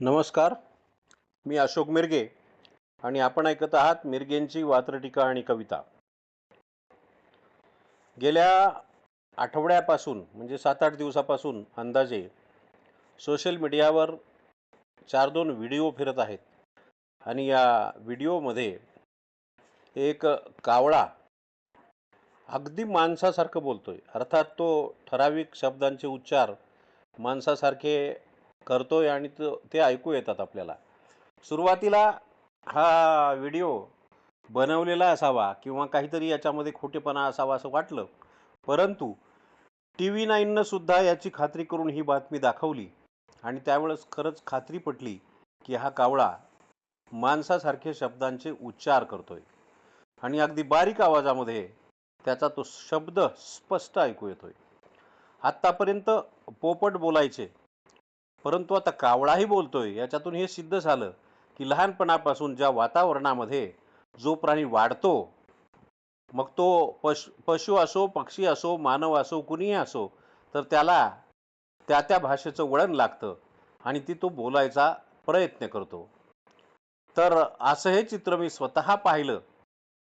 नमस्कार. मी अशोक मिरगे आणि आपण ऐकत आहात मिरगेंची वात्रटीका आणि कविता. गेल्या आठवड्यापासून म्हणजे सात आठ दिवसापासून अंदाजे सोशल मीडियावर चार दोन व्हिडिओ फिरत आहेत. आणि या व्हिडिओमध्ये एक कावळा अगदी माणसासारखं बोलतोय. अर्थात तो ठराविक शब्दांचे उच्चार माणसासारखे करतो आहे आणि तो ते ऐकू येतात आपल्याला. सुरुवातीला हा व्हिडिओ बनवलेला असावा किंवा काहीतरी याच्यामध्ये खोटेपणा असावा असं वाटलं. परंतु टी व्ही नाईननं सुद्धा याची खात्री करून ही बातमी दाखवली. आणि त्यावेळेस खरंच खात्री पटली की हा कावळा माणसासारखे शब्दांचे उच्चार करतोय. आणि अगदी बारीक आवाजामध्ये त्याचा तो शब्द स्पष्ट ऐकू येतोय. आत्तापर्यंत पोपट बोलायचे. परंतु आता कावळाही बोलतोय. याच्यातून हे सिद्ध झालं की लहानपणापासून ज्या वातावरणामध्ये जो प्राणी वाढतो मग तो पश पशु असो पक्षी असो मानव असो कुणीही असो तर त्याला त्या त्या भाषेचं वळण लागतं आणि ती तो बोलायचा प्रयत्न करतो. तर असं हे चित्र मी स्वतः पाहिलं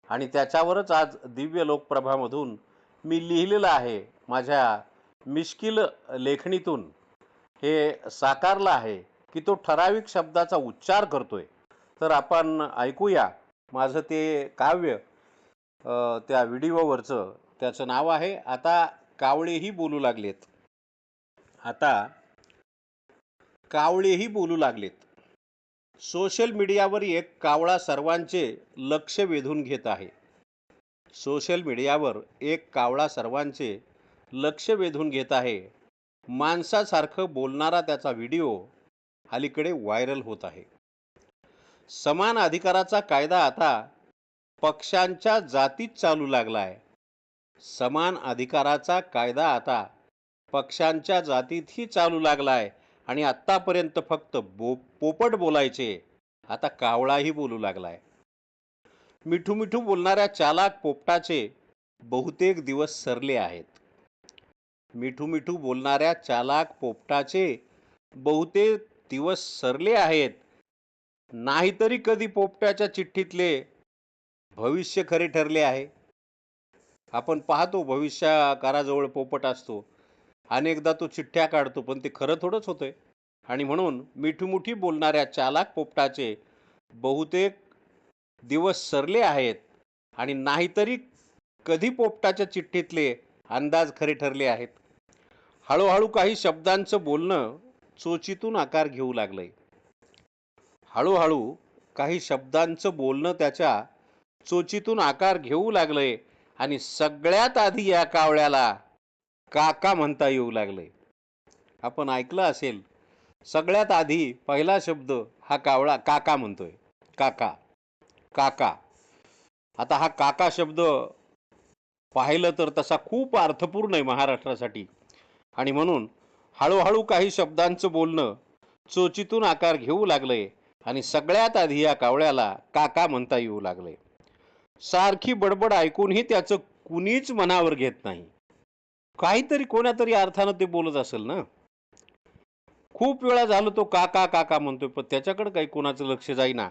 आणि त्याच्यावरच आज दिव्य लोकप्रभामधून मी लिहिलेलं आहे. माझ्या मिश्किल लेखणीतून. हे साकारलं आहे की तो ठराविक शब्दाचा उच्चार करतोय. तर आपण ऐकूया माझं ते काव्य त्या व्हिडिओवरचं. त्याचं नाव आहे आता कावळेही बोलू लागलेत. आता कावळेही बोलू लागलेत. सोशल मीडियावर एक कावळा सर्वांचे लक्ष वेधून घेत आहे. सोशल मीडियावर एक कावळा सर्वांचे लक्ष वेधून घेत आहे. माणसासारखं बोलणारा त्याचा व्हिडिओ अलीकडे व्हायरल होत आहे. समान अधिकाराचा कायदा आता पक्षांच्या जातीत चालू लागला आहे समान अधिकाराचा कायदा आता पक्षांच्या जातीतही चालू लागला आहे आणि आत्तापर्यंत फक्त बो पोपट बोलायचे आता कावळाही बोलू लागलाय. मिठू मिठू बोलणाऱ्या चालाक पोपटाचे बहुतेक दिवस सरले आहेत. मिठू मिठू बोलणाऱ्या चालाक पोपटाचे बहुतेक दिवस सरले आहेत. नाहीतरी कधी पोपटाच्या चिठ्ठीतले भविष्य खरे ठरले आहे. आपण पाहतो भविष्याकाराजवळ पोपट असतो. अनेकदा तो चिठ्ठ्या काढतो पण ते खरं थोडंच होतंय. आणि म्हणून मिठीमुठी बोलणाऱ्या चालाक पोपटाचे बहुतेक दिवस सरले आहेत. आणि नाहीतरी कधी पोपटाच्या चिठ्ठीतले अंदाज खरे ठरले आहेत. हळूहळू काही शब्दांचं बोलणं चोचीतून आकार घेऊ लागलंय. हळूहळू काही शब्दांचं बोलणं त्याच्या चोचीतून आकार घेऊ लागलंय आणि सगळ्यात आधी या कावळ्याला काका म्हणता येऊ लागले आपण ऐकलं असेल सगळ्यात आधी पहिला शब्द हा कावळा काका म्हणतोय. काका काका. आता हा काका शब्द पाहिलं तर तसा खूप अर्थपूर्ण आहे महाराष्ट्रासाठी. आणि म्हणून हळूहळू काही शब्दांचं बोलणं चोचीतून आकार घेऊ लागले आणि सगळ्यात आधी या कावळ्याला काका म्हणता येऊ लागले. सारखी बडबड ऐकूनही त्याचं कुणीच मनावर घेत नाही. काहीतरी कोणातरी अर्थानं ते बोलत असेल ना? खूप वेळा झालं तो काका काका म्हणतोय पण त्याच्याकडे काही कोणाचं लक्ष जाईना.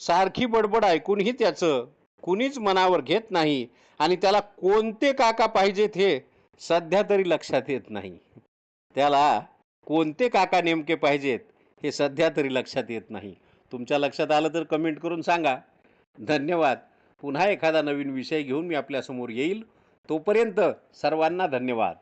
सारखी बडबड ऐकूनही त्याचं कुणीच मनावर घेत नाही आणि त्याला कोणते काका पाहिजेत हे सध्या तरी लक्षात येत नाही. त्याला कोणते काका नेमके पाहिजेत हे सध्या तरी लक्षात येत नाही. तुमच्या लक्षात आलं तर कमेंट करून सांगा. धन्यवाद. पुन्हा एखादा नवीन विषय घेऊन मी आपल्यासमोर येईल. तोपर्यंत सर्वांना धन्यवाद.